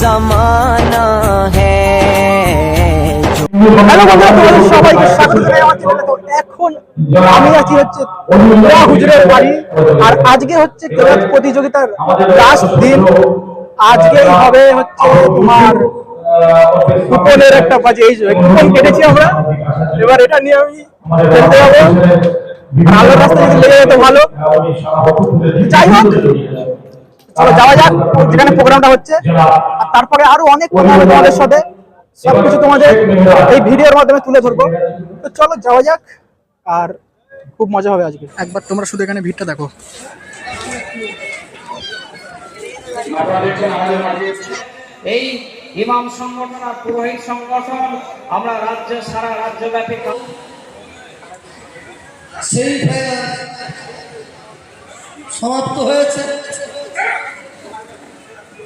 জমানা হ্যাঁ সবাইকে এখন আমি আছি হচ্ছে হুজুরের বাড়ি, আর আজকে হচ্ছে কেরাত প্রতিযোগিতার লাস্ট দিন। আজকে হবে হচ্ছে তোমার কুপনের একটা বাজে, এই কুপন কেটেছি আমরা। এবার এটা নিয়ে আমি খেলতে যাব। আলোর রাস্তায় লেগে যেতে ভালো। যাই হোক চলো যাওয়া যাক যেখানে প্রোগ্রামটা হচ্ছে। আর তারপরে আরও অনেক কথা হবে তোমাদের সাথে। সবকিছু তোমাদের এই ভিডিওর মাধ্যমে তুলে ধরবো। তো চলো যাওয়া যাক আর খুব মজা হবে আজকে। একবার তোমরা শুধু এখানে ভিড়টা দেখো। এই ইমাম সংগঠন আর পুরোহিত সংগঠন আমরা রাজ্য সারা রাজ্যব্যাপী কা- সেই সমাপ্ত হয়েছে।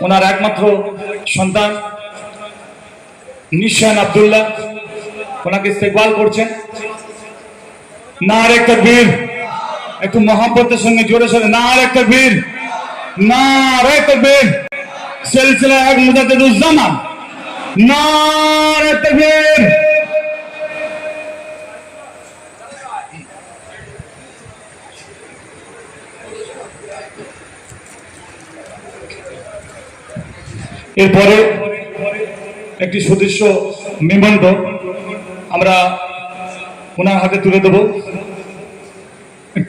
ওনার একমাত্র সন্তান নিশান আবদুল্লাহ। ওনাকে ইস্তেকবাল করছেন। না আর একটা বীর। একটু মহাব্বতের সঙ্গে জোরে সরে। না আর একটা বীর। না আর একটা বীর। সিলসিলা এক মুজাদ্দিদুজ্জামান। না আর একটা বীর। এরপরে একটি সদস্য মেমন্ত আমরা ওনার হাতে তুলে দেব।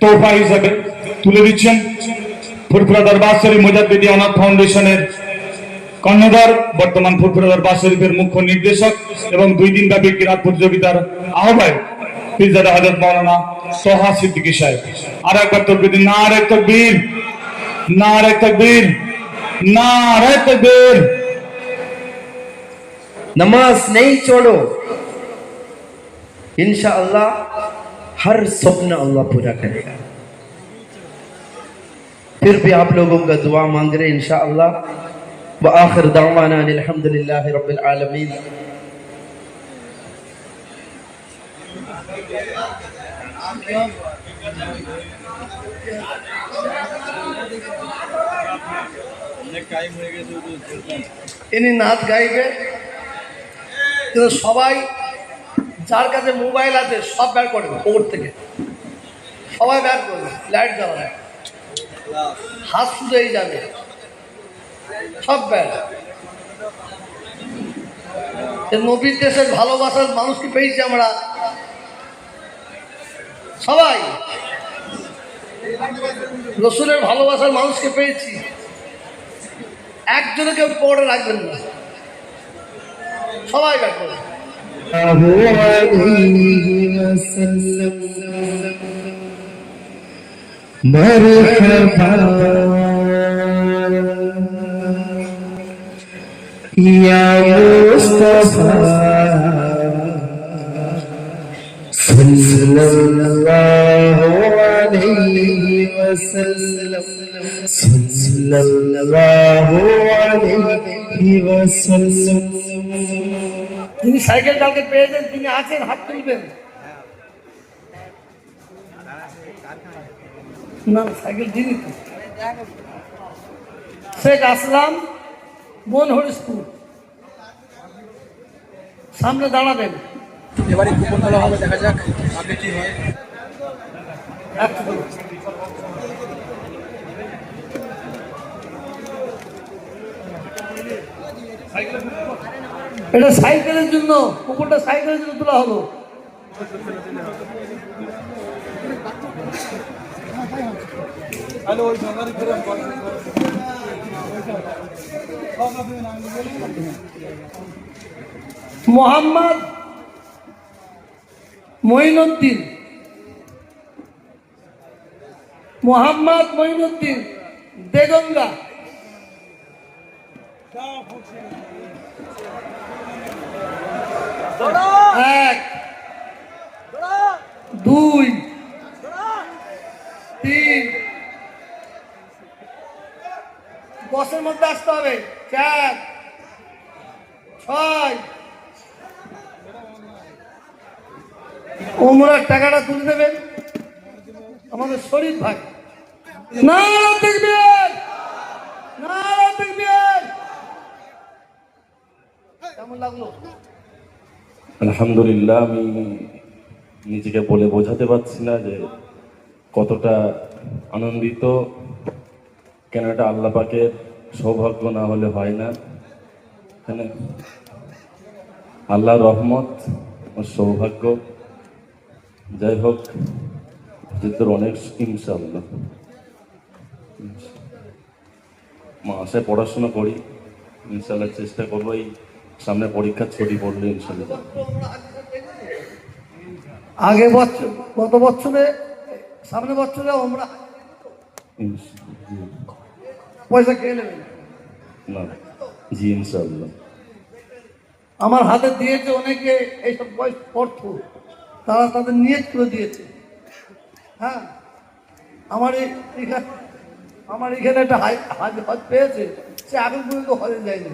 তোফা হিসাবে তুলে দিচ্ছেন ফুরফুরা দরবার শরীফ মুজাদ্দিদি অনাথ ফাউন্ডেশনের কর্ণধার, বর্তমান ফুরফুরা দরবার শরীফের মুখ্য নির্দেশক এবং দুই দিন ব্যাপী ক্রীড়া প্রতিযোগিতার আহ্বায়ক পিরজাদা হজরত মাওলানা সোহা সিদ্দিকী সাহেব। আর একবার তকবির না আর এক তকবীর না আর এক তকবীর। نارت دیر نماز نہیں چھوڑو۔ انشاءاللہ ہر سپنا اللہ پورا کرے گا۔ پھر بھی آپ لوگوں کا دعا مانگ رہے انشاءاللہ۔ وآخر دعوانا الحمدللہ رب العالمین۔ Thank you. ইনি নাচ গাইবে। কিন্তু সবাই যার কাছে মোবাইল আছে, সব বের করবে ওর থেকে। সবাই বের করবে লাইট জ্বালাবে হাত শুধুই যাবে সব বের। নবীর দেশের ভালোবাসার মানুষকে পেয়েছি আমরা? সবাই। রসুলের ভালোবাসার মানুষকে পেয়েছি। একজনে কেউ পড়ে রাখবেন না। সবাই রাখবেন। يا مصطفى صلى الله তিনি সাইকেল চালকে পেয়েছেন তিনি আছেন হাত তুলবেন। না সাইকেল শেখ আসলাম মনহর স্কুল। সামনে দাঁড়াবেন। এবারে হবে দেখা যাক আগে কি হয়। এটা সাইকেলের জন্য কুকুরটা সাইকেলের জন্য তোলা হলো। মোহাম্মদ মঈনুদ্দিন। মোহাম্মদ মঈনুদ্দিন দেগঙ্গা। এক দুই তিন। দশের মধ্যে আসতে হবে। চার ছয়। ওমরার টাকাটা তুলে দেবেন আমাদের শরীর ভাই না দেখবেন না দেখবেন কেমন লাগল? আলহামদুলিল্লাহ, আমি নিজেকে বলে বোঝাতে পারছি না যে কতটা আনন্দিত, কেন এটা আল্লাহ পাকের সৌভাগ্য না হলে হয় না এখানে আল্লাহ রহমত ও সৌভাগ্য। যাই হোক যেহেতু অনেক ইনশাল্লাহ মাসে পড়াশোনা করি ইনশাল্লাহ চেষ্টা করব এই সামনে পরীক্ষার ছুটি পড়লে ইনশাল্লাহ। আগে বছর গত বছরে সামনে বছরে আমরা পয়সা খেয়ে নেবেন না জি ইনশাল্লাহ। আমার হাতে দিয়েছে অনেকে এইসব বয়স অর্থ তারা তাদের নিয়ত করে দিয়েছে। হ্যাঁ আমার এখানে আমার এখানে একটা হাজ হজ পেয়েছে সে এখন পর্যন্ত হয়ে যায়নি।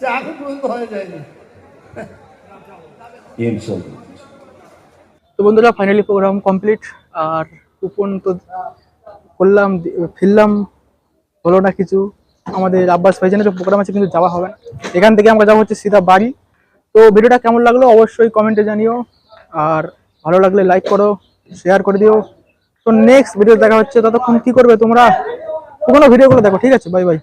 সে এখন পর্যন্ত হয়ে যায়নি। তো বন্ধুরা ফাইনালি প্রোগ্রাম কমপ্লিট আর কুপন তো করলাম ফিরলাম। হলো না কিছু। আমাদের আব্বাস ভাইজানের প্রোগ্রাম আছে কিন্তু যাওয়া হবে না। এখান থেকে আমরা যাব হচ্ছে সিধা বাড়ি। তো ভিডিওটা কেমন লাগল অবশ্যই কমেন্টে জানিও। আর ভালো লাগলে লাইক করো শেয়ার করে দিও। তো নেক্সট ভিডিও দেখা হচ্ছে। ততক্ষণ কি করবে তোমরা? পুরোনো ভিডিওগুলো দেখো ঠিক আছে? Bye bye